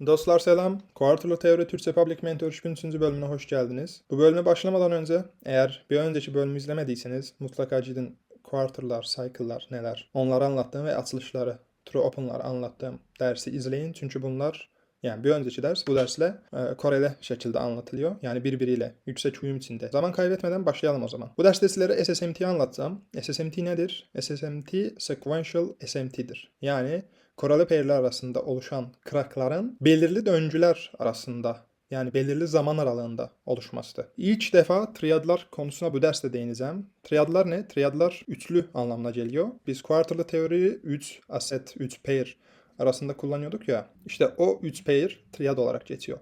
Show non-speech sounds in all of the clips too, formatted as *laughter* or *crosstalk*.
Dostlar selam. Kuartlı Teori Türkçe Public Mentor 3000. bölümüne hoş geldiniz. Bu bölüme başlamadan önce eğer bir önceki bölümü izlemediyseniz mutlaka gidin Quarter'lar, Cycle'lar neler onları anlattığım ve açılışları, True Open'lar anlattığım dersi izleyin. Çünkü bunlar yani bir önceki ders bu dersle e, korele şekilde anlatılıyor. Yani birbiriyle yüksek uyum içinde. Zaman kaybetmeden başlayalım o zaman. Bu derste sizlere SSMT'yi anlatacağım. SSMT nedir? SSMT Sequential SMT'dir. Yani koreli pairler arasında oluşan krakların belirli döngüler arasında yani belirli zaman aralığında oluşmasıdır. İlk defa triadlar konusuna bu derste değineceğim. Triadlar ne? Triadlar üçlü anlamına geliyor. Biz quarterlı teoriyi 3 aset, 3 pair arasında kullanıyorduk ya. İşte o 3 pair triad olarak geçiyor.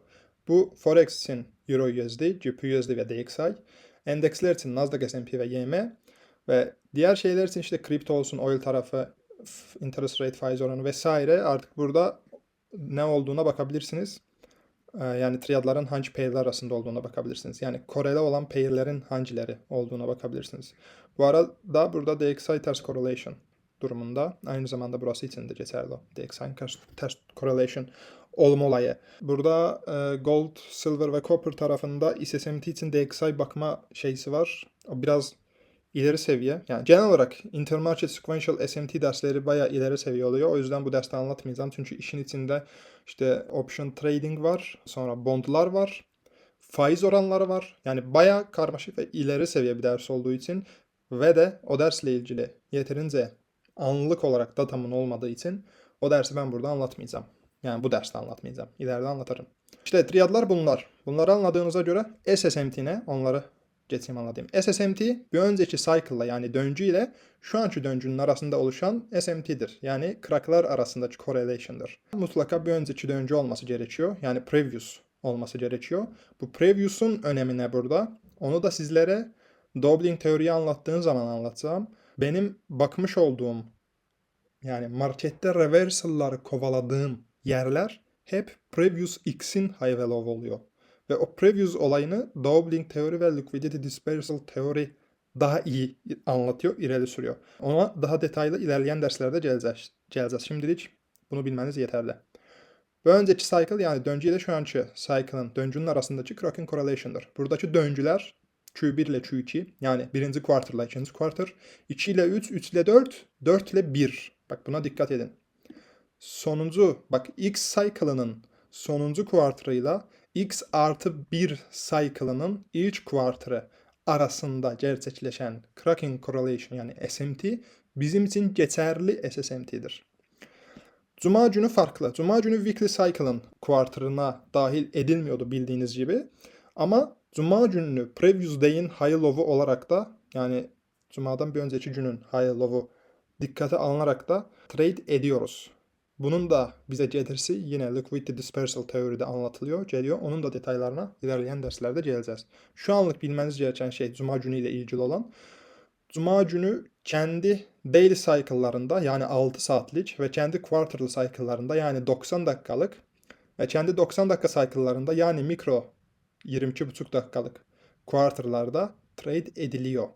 Bu Forex için Euro USD, GBP ve DXY. Endeksler için Nasdaq, S&P ve YM. Ve diğer şeyler için işte kripto olsun, oil tarafı, interest rate faiz oranı vesaire artık burada ne olduğuna bakabilirsiniz. Ee, Yani triadların hangi pairler arasında olduğuna bakabilirsiniz. Yani korele olan pairlerin hangileri olduğuna bakabilirsiniz. Bu arada burada DXY ters correlation durumunda. Aynı zamanda burası için de geçerli o. DXY'nin ters, correlation olma olayı. Burada e, gold, silver ve copper tarafında SSMT için DXY bakma şeysi var. O biraz ileri seviye. Yani genel olarak Intermarket Sequential SMT dersleri bayağı ileri seviye oluyor. O yüzden bu derste anlatmayacağım. Çünkü işin içinde işte option trading var. Sonra bondlar var. Faiz oranları var. Yani bayağı karmaşık ve ileri seviye bir ders olduğu için ve de o dersle ilgili yeterince anlık olarak datamın olmadığı için o dersi ben burada anlatmayacağım. Yani bu derste anlatmayacağım. İleride anlatırım. İşte triadlar bunlar. Bunları anladığınıza göre SSMT ne? Onları geçeyim anlatayım. SSMT bir önceki cycle'la yani döngü ile şu anki döngünün arasında oluşan SMT'dir. Yani kraklar arasındaki correlation'dır. Mutlaka bir önceki döngü olması gerekiyor. Yani previous olması gerekiyor. Bu previous'un önemi ne burada? Onu da sizlere doubling teoriyi anlattığım zaman anlatacağım. Benim bakmış olduğum yani markette reversal'ları kovaladığım yerler hep previous x'in high low oluyor. Ve o previous olayını doubling teori ve liquidity dispersal teori daha iyi anlatıyor, ileri sürüyor. Ona daha detaylı ilerleyen derslerde geleceğiz. geleceğiz. Şimdilik bunu bilmeniz yeterli. Bu önceki cycle yani döngü ile şu anki cycle'ın döngünün arasındaki Kraken correlation'dır. Buradaki döngüler Q1 ile Q2 yani birinci quarter ile ikinci quarter, 2 ile 3, 3 ile 4, 4 ile 1. Bak buna dikkat edin. Sonuncu bak X cycle'ının sonuncu quarter'ıyla X artı 1 cycle'ının ilk quarter'ı arasında gerçekleşen Kraken correlation yani SMT bizim için geçerli SSMT'dir. Cuma günü farklı. Cuma günü weekly cycle'ın quarter'ına dahil edilmiyordu bildiğiniz gibi. Ama Cuma gününü previous day'in high low'u olarak da yani Cuma'dan bir önceki günün high low'u dikkate alınarak da trade ediyoruz. Bunun da bize getirisi yine liquidity dispersal teoride anlatılıyor, geliyor. Onun da detaylarına ilerleyen derslerde geleceğiz. Şu anlık bilmeniz gereken şey Cuma günü ile ilgili olan. Cuma günü kendi daily cycle'larında yani 6 saatlik ve kendi quarterly cycle'larında yani 90 dakikalık ve kendi 90 dakika cycle'larında yani mikro 22,5 dakikalık quarter'larda trade ediliyor.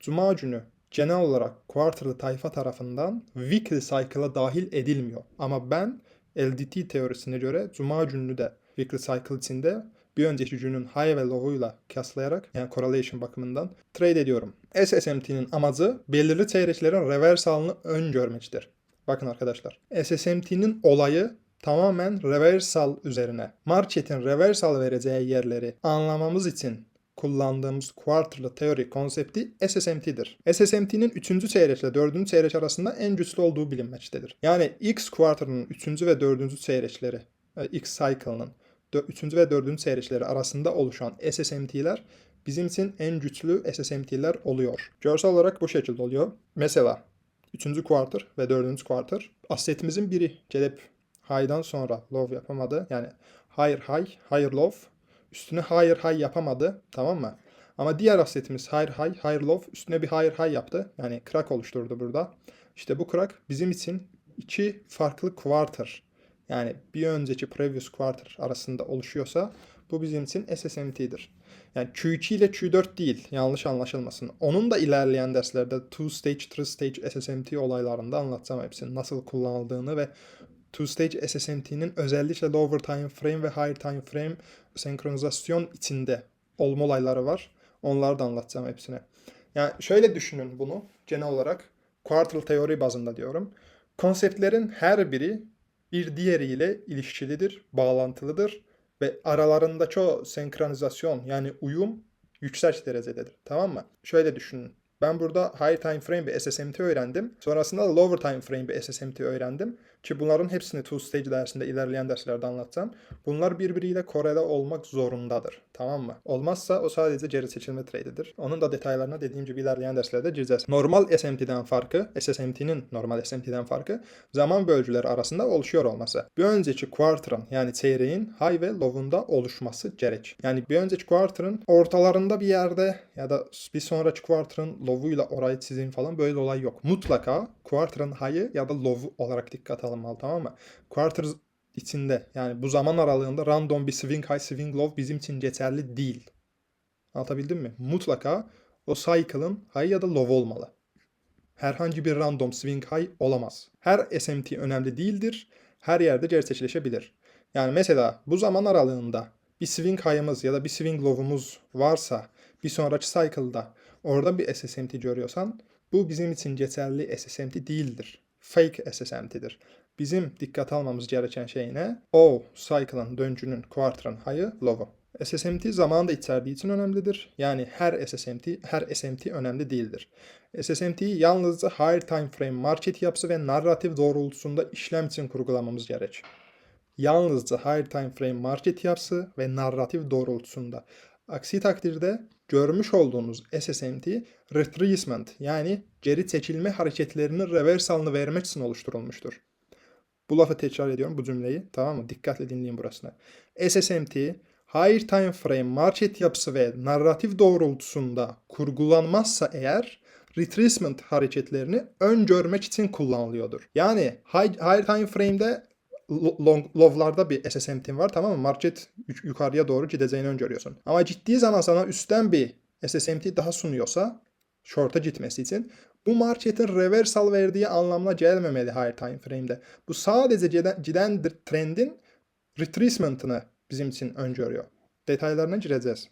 Cuma günü genel olarak quarterly tayfa tarafından weekly cycle'a dahil edilmiyor. Ama ben LDT teorisine göre Cuma gününü de weekly cycle içinde bir önceki günün high ve low'uyla kıyaslayarak yani correlation bakımından trade ediyorum. SSMT'nin amacı belirli çeyreklerin reversalını öngörmektir. Bakın arkadaşlar. SSMT'nin olayı tamamen reversal üzerine. Market'in reversal vereceği yerleri anlamamız için kullandığımız quarterly teori konsepti SSMT'dir. SSMT'nin 3. çeyrek ile 4. çeyrek arasında en güçlü olduğu bilinmektedir. Yani X quarter'ının 3. ve 4. çeyrekleri, e, X cycle'ının 3. ve 4. çeyrekleri arasında oluşan SSMT'ler bizim için en güçlü SSMT'ler oluyor. Görsel olarak bu şekilde oluyor. Mesela 3. quarter ve 4. quarter asetimizin biri gelip high'dan sonra low yapamadı. Yani higher high, higher low üstüne higher high yapamadı. Tamam mı? Ama diğer asetimiz higher high, higher low üstüne bir higher high yaptı. Yani crack oluşturdu burada. İşte bu crack bizim için iki farklı quarter yani bir önceki previous quarter arasında oluşuyorsa bu bizim için SSMT'dir. Yani Q2 ile Q4 değil yanlış anlaşılmasın. Onun da ilerleyen derslerde two stage, three stage SSMT olaylarında anlatacağım hepsini nasıl kullanıldığını ve two-stage SSMT'nin özellikle lower time frame ve higher time frame senkronizasyon içinde olma olayları var. Onları da anlatacağım hepsine. Yani şöyle düşünün bunu genel olarak quartal teori bazında diyorum. Konseptlerin her biri bir diğeriyle ilişkilidir, bağlantılıdır ve aralarındaki o senkronizasyon yani uyum yüksek derecededir. Tamam mı? Şöyle düşünün. Ben burada high time frame bir SSMT öğrendim. Sonrasında da lower time frame bir SSMT öğrendim. Ki bunların hepsini two stage dersinde ilerleyen derslerde anlatacağım. Bunlar birbiriyle korele olmak zorundadır. Tamam mı? Olmazsa o sadece geri seçilme trade'idir. Onun da detaylarına dediğim gibi ilerleyen derslerde gireceğiz. Normal SMT'den farkı, SSMT'nin normal SMT'den farkı zaman bölgüleri arasında oluşuyor olması. Bir önceki quarter'ın yani çeyreğin high ve low'unda oluşması gerek. Yani bir önceki quarter'ın ortalarında bir yerde ya da bir sonraki quarter'ın low'uyla orayı çizeyim falan böyle olay yok. Mutlaka quarter'ın high'ı ya da low'u olarak dikkat alınmalı tamam mı? Quarter içinde yani bu zaman aralığında random bir swing high swing low bizim için geçerli değil. Anlatabildim mi? Mutlaka o cycle'ın high ya da low olmalı. Herhangi bir random swing high olamaz. Her SMT önemli değildir. Her yerde gerçekleşebilir. Yani mesela bu zaman aralığında bir swing high'ımız ya da bir swing low'umuz varsa bir sonraki cycle'da orada bir SSMT görüyorsan bu bizim için geçerli SSMT değildir. Fake SSMT'dir. Bizim dikkat almamız gereken şey ne? O cycle'ın, döngünün, quarter'ın high'ı, low'u. SSMT zamanı da içerdiği için önemlidir. Yani her SSMT, her SMT önemli değildir. SSMT'yi yalnızca higher time frame market yapısı ve narratif doğrultusunda işlem için kurgulamamız gerek. Yalnızca higher time frame market yapısı ve narratif doğrultusunda. Aksi takdirde görmüş olduğunuz SSMT retracement yani geri çekilme hareketlerinin reversalını vermek için oluşturulmuştur. Bu lafı tekrar ediyorum bu cümleyi tamam mı? Dikkatle dinleyin burasını. SSMT higher time frame market yapısı ve narratif doğrultusunda kurgulanmazsa eğer retracement hareketlerini öngörmek için kullanılıyordur. Yani high, higher time frame'de long, low'larda bir SSMT'in var tamam mı? Market yukarıya doğru gideceğini öngörüyorsun. Ama ciddi zaman sana üstten bir SSMT daha sunuyorsa short'a gitmesi için bu marketin reversal verdiği anlamına gelmemeli higher time frame'de. Bu sadece giden, giden trendin retracement'ını bizim için öngörüyor. Detaylarına gireceğiz.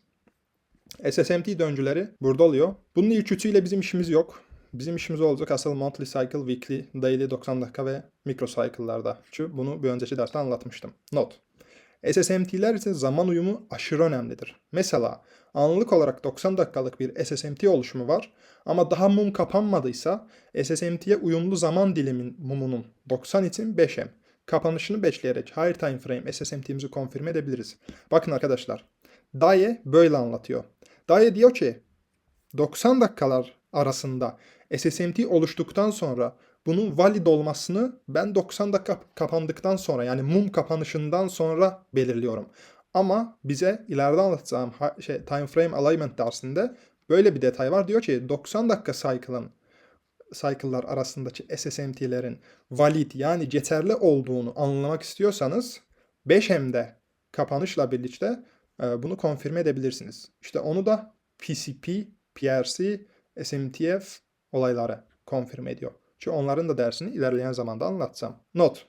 SSMT döngüleri burada oluyor. Bunun ilk üçüyle bizim işimiz yok. Bizim işimiz olacak asıl monthly cycle, weekly, daily 90 dakika ve micro cycle'larda. Çünkü bunu bir önceki derste anlatmıştım. Not. SSMT'ler için zaman uyumu aşırı önemlidir. Mesela anlık olarak 90 dakikalık bir SSMT oluşumu var ama daha mum kapanmadıysa SSMT'ye uyumlu zaman dilimin mumunun 90 için 5M. Kapanışını bekleyerek higher time frame SSMT'mizi konfirme edebiliriz. Bakın arkadaşlar. Daye böyle anlatıyor. Daye diyor ki 90 dakikalar arasında SSMT oluştuktan sonra bunun valid olmasını ben 90 dakika kapandıktan sonra yani mum kapanışından sonra belirliyorum. Ama bize ileride anlatacağım şey, time frame alignment dersinde böyle bir detay var. Diyor ki 90 dakika cycle'ın cycle'lar arasındaki SSMT'lerin valid yani geçerli olduğunu anlamak istiyorsanız 5M'de kapanışla birlikte bunu konfirme edebilirsiniz. İşte onu da PCP, PRC, SMTF olayları konfirme ediyor. Ki onların da dersini ilerleyen zamanda anlatacağım. Not.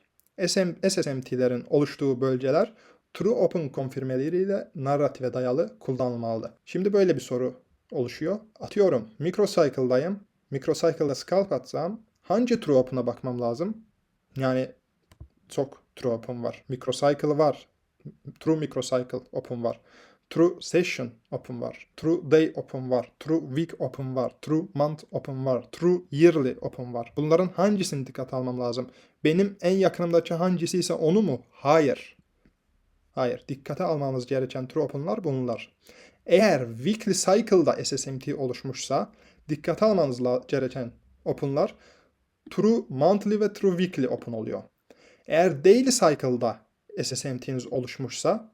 SM, SSMT'lerin oluştuğu bölgeler True Open konfirmeleriyle narratife dayalı kullanılmalı. Şimdi böyle bir soru oluşuyor. Atıyorum microcycle'dayım. Microcycle'da scalp atsam hangi True Open'a bakmam lazım? Yani çok True Open var. Microcycle var. True Microcycle Open var. True Session Open var. True Day Open var. True Week Open var. True Month Open var. True Yearly Open var. Bunların hangisini dikkat almam lazım? Benim en yakınımdaki hangisi ise onu mu? Hayır. Hayır. Dikkate almamız gereken True Open'lar bunlar. Eğer Weekly Cycle'da SSMT oluşmuşsa dikkate almanız gereken Open'lar True Monthly ve True Weekly Open oluyor. Eğer Daily Cycle'da SSMT'niz oluşmuşsa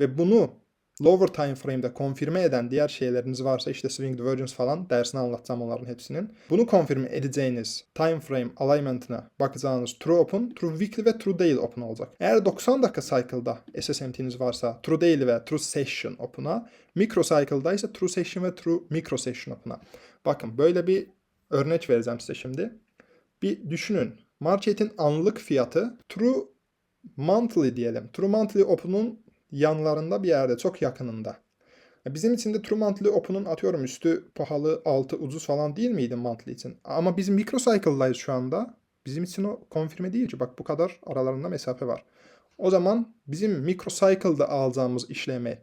ve bunu lower time frame'de konfirme eden diğer şeyleriniz varsa işte swing divergence falan dersini anlatacağım onların hepsinin. Bunu konfirme edeceğiniz time frame alignment'ına bakacağınız true open, true weekly ve true daily open olacak. Eğer 90 dakika cycle'da SSMT'niz varsa true daily ve true session open'a, micro cycle'da ise true session ve true micro session open'a. Bakın böyle bir örnek vereceğim size şimdi. Bir düşünün. Marketin anlık fiyatı true monthly diyelim. True monthly open'un yanlarında bir yerde, çok yakınında. Bizim için de True Monthly Open'un atıyorum üstü pahalı, altı ucuz falan değil miydi monthly için? Ama biz microcycle'dayız şu anda. Bizim için o konfirme değil ki. Bak bu kadar aralarında mesafe var. O zaman bizim microcycle'da alacağımız işlemi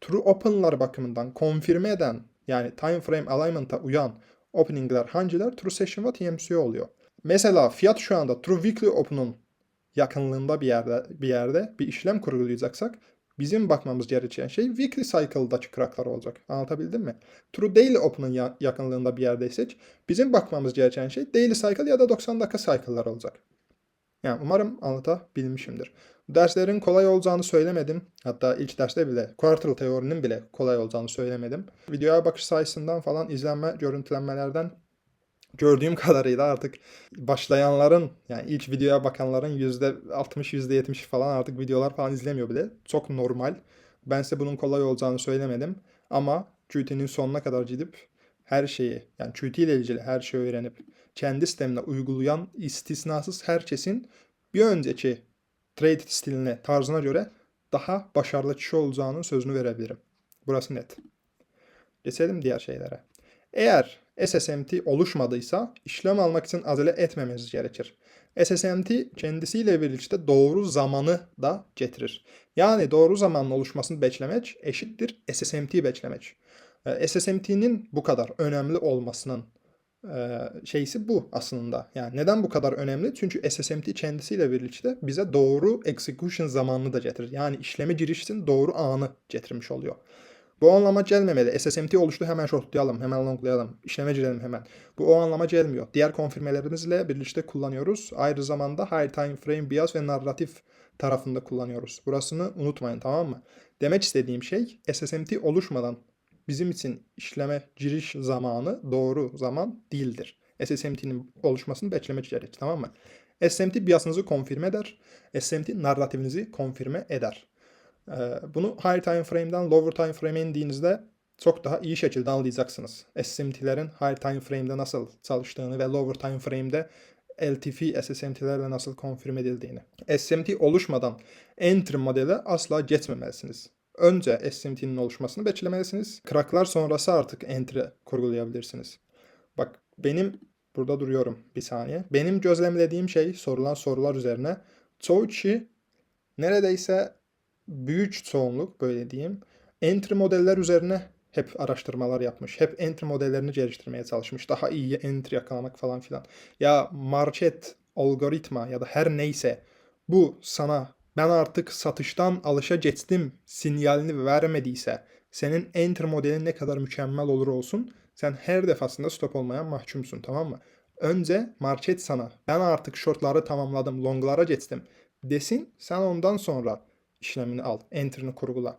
True Open'lar bakımından konfirme eden yani time frame alignment'a uyan opening'ler hangiler? True Session ve TMCO oluyor. Mesela fiyat şu anda True Weekly Open'un yakınlığında bir yerde bir yerde bir işlem kurgulayacaksak bizim bakmamız gereken şey weekly cycle'daki cracklar olacak. Anlatabildim mi? True Daily Open'ın ya- yakınlığında bir yerdeysek bizim bakmamız gereken şey daily cycle ya da 90 dakika cycle'lar olacak. Yani umarım anlatabilmişimdir. Derslerin kolay olacağını söylemedim. Hatta ilk derste bile quartal teorinin bile kolay olacağını söylemedim. Videoya bakış sayısından falan izlenme, görüntülenmelerden gördüğüm *laughs* kadarıyla artık başlayanların yani ilk videoya bakanların %60 %70 falan artık videolar falan izlemiyor bile. Çok normal. Ben size bunun kolay olacağını söylemedim. Ama QT'nin sonuna kadar gidip her şeyi yani QT ile ilgili her şeyi öğrenip kendi sistemine uygulayan istisnasız herkesin bir önceki trade stiline, tarzına göre daha başarılı kişi olacağının sözünü verebilirim. Burası net. Geçelim diğer şeylere. Eğer SSMT oluşmadıysa işlem almak için acele etmemeniz gerekir. SSMT kendisiyle birlikte doğru zamanı da getirir. Yani doğru zamanın oluşmasını beklemek eşittir SSMT beklemek. Ee, SSMT'nin bu kadar önemli olmasının e, şeysi bu aslında. Yani neden bu kadar önemli? Çünkü SSMT kendisiyle birlikte bize doğru execution zamanını da getirir. Yani işleme girişin doğru anı getirmiş oluyor. Bu anlama gelmemeli. SSMT oluştu hemen shortlayalım, hemen longlayalım, işleme girelim hemen. Bu o anlama gelmiyor. Diğer konfirmelerimizle birlikte kullanıyoruz. Ayrı zamanda high time frame bias ve narratif tarafında kullanıyoruz. Burasını unutmayın tamam mı? Demek istediğim şey SSMT oluşmadan bizim için işleme giriş zamanı doğru zaman değildir. SSMT'nin oluşmasını beklemek gerek tamam mı? SSMT biasınızı konfirme eder. SSMT narratifinizi konfirme eder. Ee, bunu high time frame'den lower time frame'e indiğinizde çok daha iyi şekilde anlayacaksınız. SSMT'lerin high time frame'de nasıl çalıştığını ve lower time frame'de LTF SSMT'lerle nasıl konfirm edildiğini. SSMT oluşmadan entry modele asla geçmemelisiniz. Önce SSMT'nin oluşmasını beklemelisiniz. Cracklar sonrası artık entry kurgulayabilirsiniz. Bak benim burada duruyorum bir saniye. Benim gözlemlediğim şey sorulan sorular üzerine çoğu kişi neredeyse büyük çoğunluk böyle diyeyim entry modeller üzerine hep araştırmalar yapmış. Hep entry modellerini geliştirmeye çalışmış. Daha iyi entry yakalamak falan filan. Ya market, algoritma ya da her neyse bu sana ben artık satıştan alışa geçtim sinyalini vermediyse senin entry modelin ne kadar mükemmel olur olsun sen her defasında stop olmayan mahkumsun tamam mı? Önce market sana ben artık shortları tamamladım longlara geçtim desin sen ondan sonra işlemini al. Enter'ını kurgula.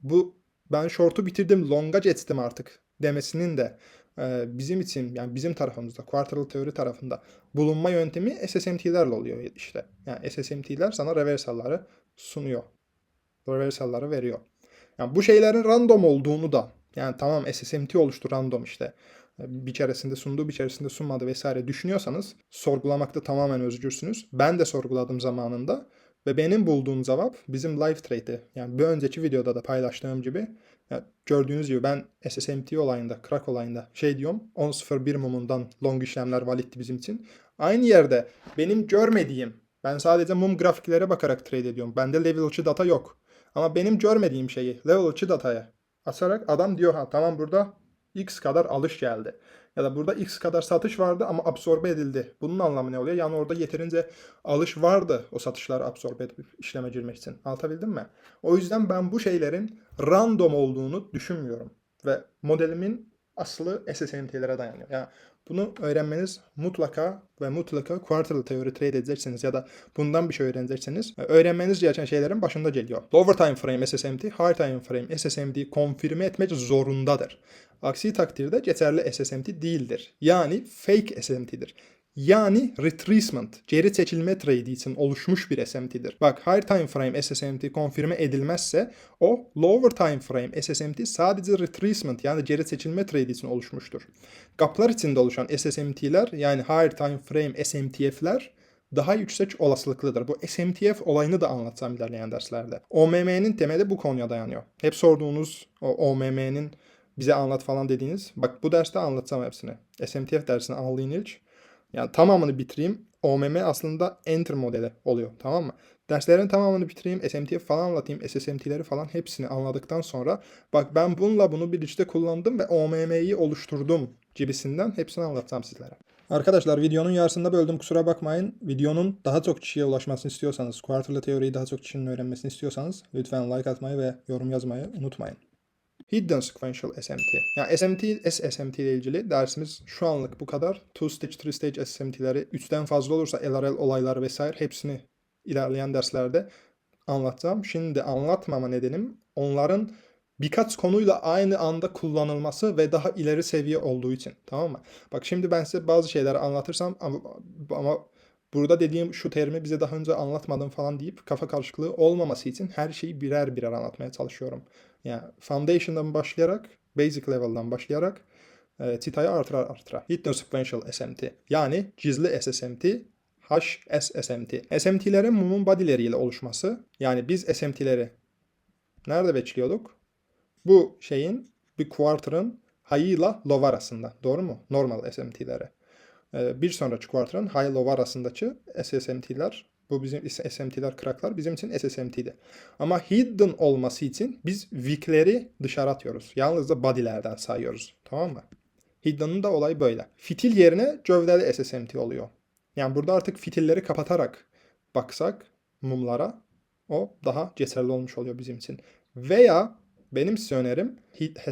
Bu ben short'u bitirdim, long'a geçtim artık demesinin de e, bizim için yani bizim tarafımızda, quartal teori tarafında bulunma yöntemi SSMT'lerle oluyor işte. Yani SSMT'ler sana reversal'ları sunuyor. Reversal'ları veriyor. Yani bu şeylerin random olduğunu da yani tamam SSMT oluştu random işte bir keresinde sundu, bir keresinde sunmadı vesaire düşünüyorsanız sorgulamakta tamamen özgürsünüz. Ben de sorguladım zamanında. Ve benim bulduğum cevap bizim live trade'i. Yani bir önceki videoda da paylaştığım gibi yani gördüğünüz gibi ben SSMT olayında, crack olayında şey diyorum 10.01 mumundan long işlemler valitti bizim için. Aynı yerde benim görmediğim ben sadece mum grafiklere bakarak trade ediyorum. Bende level 2 data yok. Ama benim görmediğim şeyi level 2 dataya açarak adam diyor ha tamam burada x kadar alış geldi. Ya da burada x kadar satış vardı ama absorbe edildi. Bunun anlamı ne oluyor? Yani orada yeterince alış vardı o satışları absorbe edip işleme girmek için. Anlatabildim mi? O yüzden ben bu şeylerin random olduğunu düşünmüyorum. Ve modelimin aslı SSMT'lere dayanıyor. Yani bunu öğrenmeniz mutlaka ve mutlaka quarterly teori trade edeceksiniz ya da bundan bir şey öğrenecekseniz öğrenmeniz gereken şeylerin başında geliyor. Lower time frame SSMT, high time frame SSMT konfirme etmek zorundadır. Aksi takdirde geçerli SSMT değildir. Yani fake SMT'dir. Yani retracement, geri çekilme trade için oluşmuş bir SMT'dir. Bak high time frame SSMT konfirme edilmezse o lower time frame SSMT sadece retracement yani geri çekilme trade için oluşmuştur. Gaplar içinde oluşan SSMT'ler yani higher time frame SMTF'ler daha yüksek olasılıklıdır. Bu SMTF olayını da anlatacağım ilerleyen derslerde. OMM'nin temeli bu konuya dayanıyor. Hep sorduğunuz o OMM'nin bize anlat falan dediğiniz. Bak bu derste anlatacağım hepsini. SMTF dersini anlayın ilk. Yani tamamını bitireyim. OMM aslında enter modeli oluyor. Tamam mı? Derslerin tamamını bitireyim. SMTF falan anlatayım. SSMT'leri falan hepsini anladıktan sonra bak ben bununla bunu birlikte kullandım ve OMM'yi oluşturdum gibisinden hepsini anlatacağım sizlere. Arkadaşlar videonun yarısında böldüm kusura bakmayın. Videonun daha çok kişiye ulaşmasını istiyorsanız, kuartırlı teoriyi daha çok kişinin öğrenmesini istiyorsanız lütfen like atmayı ve yorum yazmayı unutmayın. Hidden Sequential SMT. Yani SMT, SSMT ile ilgili dersimiz şu anlık bu kadar. Two stage, three stage SSMT'leri 3'ten fazla olursa LRL olayları vesaire hepsini ilerleyen derslerde anlatacağım. Şimdi anlatmama nedenim onların birkaç konuyla aynı anda kullanılması ve daha ileri seviye olduğu için. Tamam mı? Bak şimdi ben size bazı şeyleri anlatırsam ama, ama burada dediğim şu terimi bize daha önce anlatmadım falan deyip kafa karışıklığı olmaması için her şeyi birer birer anlatmaya çalışıyorum. Yani Foundation'dan başlayarak, Basic Level'dan başlayarak e, çıtayı artıra artıra. Hidden Sequential SMT yani gizli SSMT HSSMT. SMT'lerin mumun bodyleriyle oluşması. Yani biz SMT'leri nerede bekliyorduk? Bu şeyin bir quarter'ın high ile low arasında. Doğru mu? Normal SMT'leri. Ee, bir sonraki quarter'ın high low arasındaki SSMT'ler bu bizim SMT'ler kraklar bizim için SSMT'di. Ama hidden olması için biz weak'leri dışarı atıyoruz. Yalnızca body'lerden sayıyoruz. Tamam mı? Hidden'ın da olay böyle. Fitil yerine gövdeli SSMT oluyor. Yani burada artık fitilleri kapatarak baksak mumlara o daha geçerli olmuş oluyor bizim için. Veya benim size önerim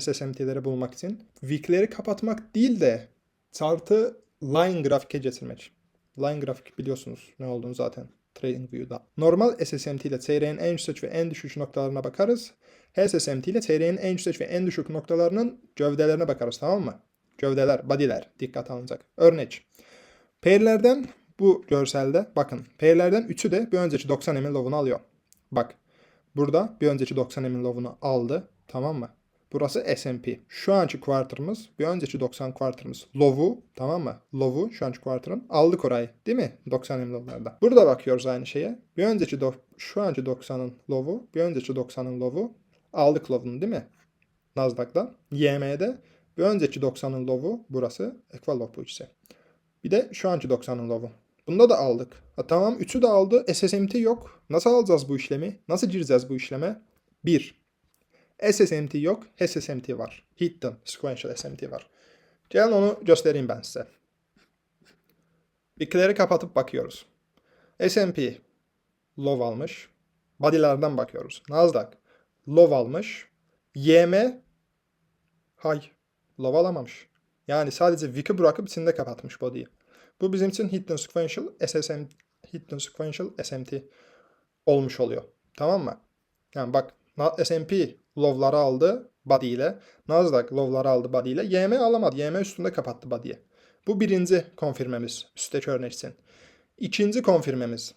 SSMT'leri bulmak için weak'leri kapatmak değil de chart'ı line grafike getirmek. Line grafik biliyorsunuz ne olduğunu zaten TradingView'da. Normal SSMT ile çeyreğin en yüksek ve en düşük noktalarına bakarız. HSSMT ile çeyreğin en yüksek ve en düşük noktalarının gövdelerine bakarız tamam mı? Gövdeler, body'ler dikkat alınacak. Örnek. Pair'lerden bu görselde bakın. Pair'lerden 3'ü de bir önceki 90 emin lovunu alıyor. Bak. Burada bir önceki 90 emin lovunu aldı. Tamam mı? Burası S&P. Şu anki quarter'ımız, bir önceki 90 quarter'ımız Low'u, tamam mı? Low'u şu anki quarter'ın aldık orayı, değil mi? 90 emlow'larda. Burada bakıyoruz aynı şeye. Bir önceki şu anki 90'ın Low'u, bir önceki 90'ın Low'u aldık Low'unu değil mi? Nasdaq'dan. YM'de bir önceki 90'ın Low'u burası. Equal Low bu ikisi. Bir de şu anki 90'ın Low'u. Bunda da aldık. Ha, tamam 3'ü de aldı. SSMT yok. Nasıl alacağız bu işlemi? Nasıl gireceğiz bu işleme? 1. SSMT yok. SSMT var. Hidden Sequential SMT var. Gelin onu göstereyim ben size. İkileri kapatıp bakıyoruz. S&P low almış. Body'lerden bakıyoruz. Nasdaq low almış. YM high low alamamış. Yani sadece wick'i bırakıp içinde kapatmış body'yi. Bu bizim için hidden sequential SSM hidden sequential SMT olmuş oluyor. Tamam mı? Yani bak S&P low'ları aldı body ile. Nasdaq low'ları aldı body ile. YM alamadı. YM üstünde kapattı body'yi. Bu birinci konfirmemiz üstteki örnek için. İkinci konfirmemiz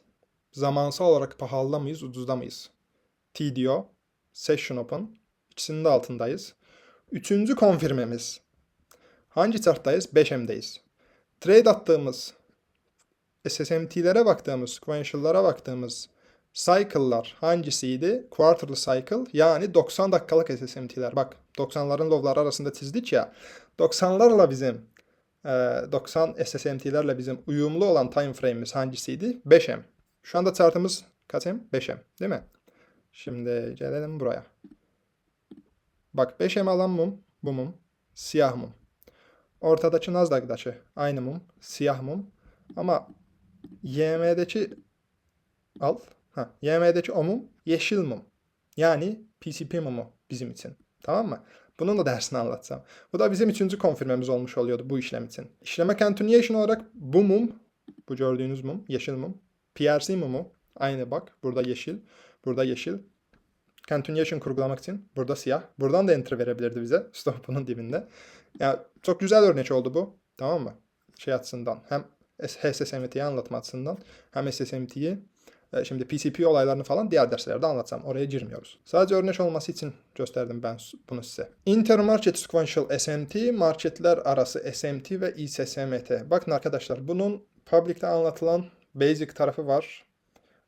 zamansal olarak pahalıda mıyız, ucuzda mıyız? TDO, Session Open ikisinin de altındayız. Üçüncü konfirmemiz hangi charttayız? 5M'deyiz. Trade attığımız SSMT'lere baktığımız, sequential'lara baktığımız cycle'lar hangisiydi? Quarterly cycle yani 90 dakikalık SSMT'ler. Bak 90'ların low'ları arasında çizdik ya. 90'larla bizim e, 90 SSMT'lerle bizim uyumlu olan time frame'imiz hangisiydi? 5M. Şu anda chartımız kaç M? 5M değil mi? Şimdi gelelim buraya. Bak 5M alan mum, bu mum, siyah mum. Ortadaki Nasdaq'daki aynı mum, siyah mum. Ama YM'deki al, Ha, YM'deki o mum yeşil mum. Yani PCP mumu bizim için. Tamam mı? Bunun da dersini anlatsam. Bu da bizim üçüncü konfirmemiz olmuş oluyordu bu işlem için. İşleme continuation olarak bu mum, bu gördüğünüz mum, yeşil mum. PRC mumu, aynı bak. Burada yeşil, burada yeşil. Continuation kurgulamak için burada siyah. Buradan da enter verebilirdi bize. *laughs* Stop'unun dibinde. Yani çok güzel örnek oldu bu. Tamam mı? Şey açısından. Hem HSSMT'yi anlatma açısından hem SSMT'yi Şimdi PCP olaylarını falan diğer derslerde anlatsam. Oraya girmiyoruz. Sadece örnek olması için gösterdim ben bunu size. Intermarket Sequential SMT, marketler arası SMT ve ISSMT. Bakın arkadaşlar bunun public'te anlatılan basic tarafı var.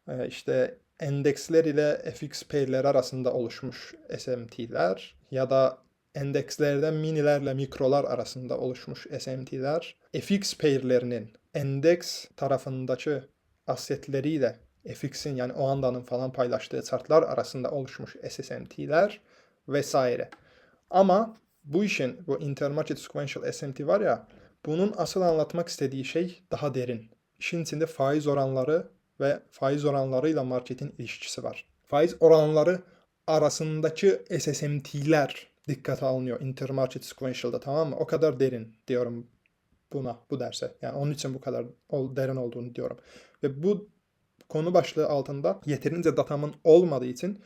Ee, işte endeksler ile fx pair'ler arasında oluşmuş SMT'ler ya da endekslerde minilerle mikrolar arasında oluşmuş SMT'ler fx pair'lerinin endeks tarafındaki asetleriyle fx'in yani o andanın falan paylaştığı chartlar arasında oluşmuş SSMT'ler vesaire. Ama bu işin bu intermarket sequential SMT var ya bunun asıl anlatmak istediği şey daha derin. İşin içinde faiz oranları ve faiz oranlarıyla marketin ilişkisi var. Faiz oranları arasındaki SSMT'ler dikkate alınıyor intermarket sequential'da tamam mı? O kadar derin diyorum buna, bu derse. Yani onun için bu kadar derin olduğunu diyorum. Ve bu konu başlığı altında yeterince datamın olmadığı için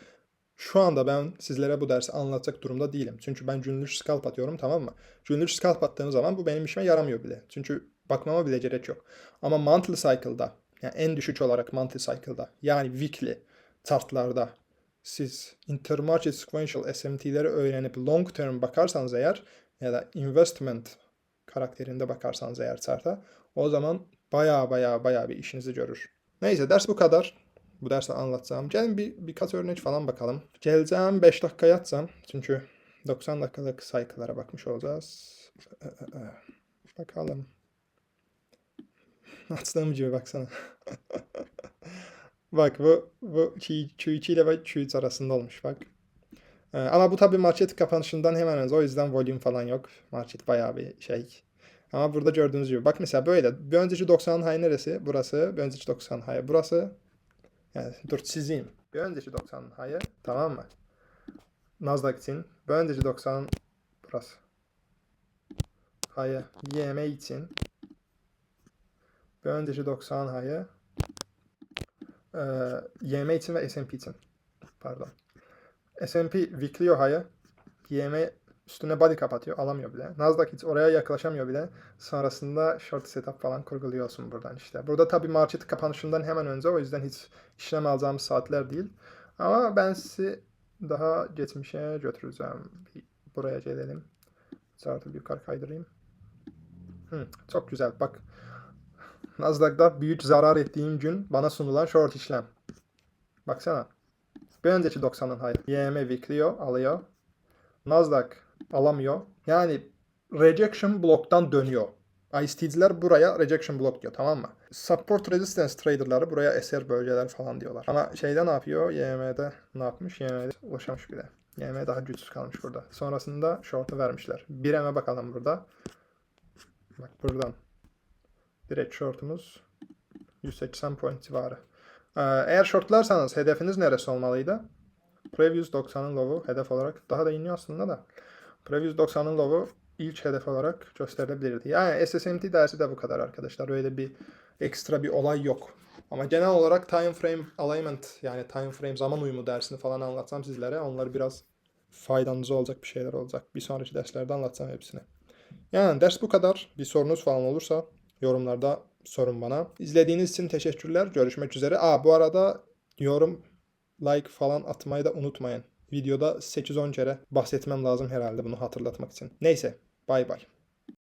şu anda ben sizlere bu dersi anlatacak durumda değilim. Çünkü ben günlük scalp atıyorum tamam mı? Günlük scalp attığım zaman bu benim işime yaramıyor bile. Çünkü bakmama bile gerek yok. Ama monthly cycle'da yani en düşük olarak monthly cycle'da yani weekly chartlarda siz intermarket sequential SMT'leri öğrenip long term bakarsanız eğer ya da investment karakterinde bakarsanız eğer chart'a o zaman baya baya baya bir işinizi görür. Neyse ders bu kadar. Bu dersi anlatacağım. Gelin bir birkaç örnek falan bakalım. Geleceğim 5 dakika yatsam. Çünkü 90 dakikalık sayıklara bakmış olacağız. Ee, e, e. Bakalım. *laughs* Açtığım gibi baksana. *laughs* bak bu bu Q2 ile ve Q3 arasında olmuş bak. Ee, ama bu tabii market kapanışından hemen önce. O yüzden volume falan yok. Market bayağı bir şey. Ama burada gördüğünüz gibi. Bak mesela böyle. Bir önceki 90 high neresi? Burası. Bir önceki 90 high. Burası. Yani dur çizeyim. Bir önceki 90 high'ı. Tamam mı? Nasdaq için. Bir önceki 90 burası. High'ı. YM için. Bir önceki 90 high'ı. Ee, YM için ve S&P için. Pardon. S&P weekly o high'ı. YM üstüne body kapatıyor. Alamıyor bile. Nasdaq hiç oraya yaklaşamıyor bile. Sonrasında short setup falan kurguluyorsun buradan işte. Burada tabii market kapanışından hemen önce o yüzden hiç işlem alacağımız saatler değil. Ama ben sizi daha geçmişe götüreceğim. Buraya gelelim. Saati yukarı kaydırayım. Hı, çok güzel. Bak Nasdaq'da büyük zarar ettiğim gün bana sunulan short işlem. Baksana. Bir önceki 90'ın hayır. YM weekly alıyor. Nasdaq alamıyor. Yani rejection block'tan dönüyor. IST'ciler buraya rejection block diyor tamam mı? Support resistance traderları buraya eser bölgeler falan diyorlar. Ama şeyde ne yapıyor? YM'de ne yapmış? YM'de ulaşamış bile. YM daha güçsüz kalmış burada. Sonrasında short'u vermişler. 1M'e bakalım burada. Bak buradan. Direkt short'umuz 180 point civarı. Ee, Eğer shortlarsanız hedefiniz neresi olmalıydı? Previous 90'ın low'u hedef olarak daha da iniyor aslında da. Previous 90'ın low'u ilk hedef olarak gösterilebilirdi. Yani SSMT dersi de bu kadar arkadaşlar. Öyle bir ekstra bir olay yok. Ama genel olarak time frame alignment yani time frame zaman uyumu dersini falan anlatsam sizlere onlar biraz faydanıza olacak bir şeyler olacak. Bir sonraki derslerde anlatsam hepsini. Yani ders bu kadar. Bir sorunuz falan olursa yorumlarda sorun bana. İzlediğiniz için teşekkürler. Görüşmek üzere. Aa bu arada yorum, like falan atmayı da unutmayın. Videoda 8-10 kere bahsetmem lazım herhalde bunu hatırlatmak için. Neyse, bay bay.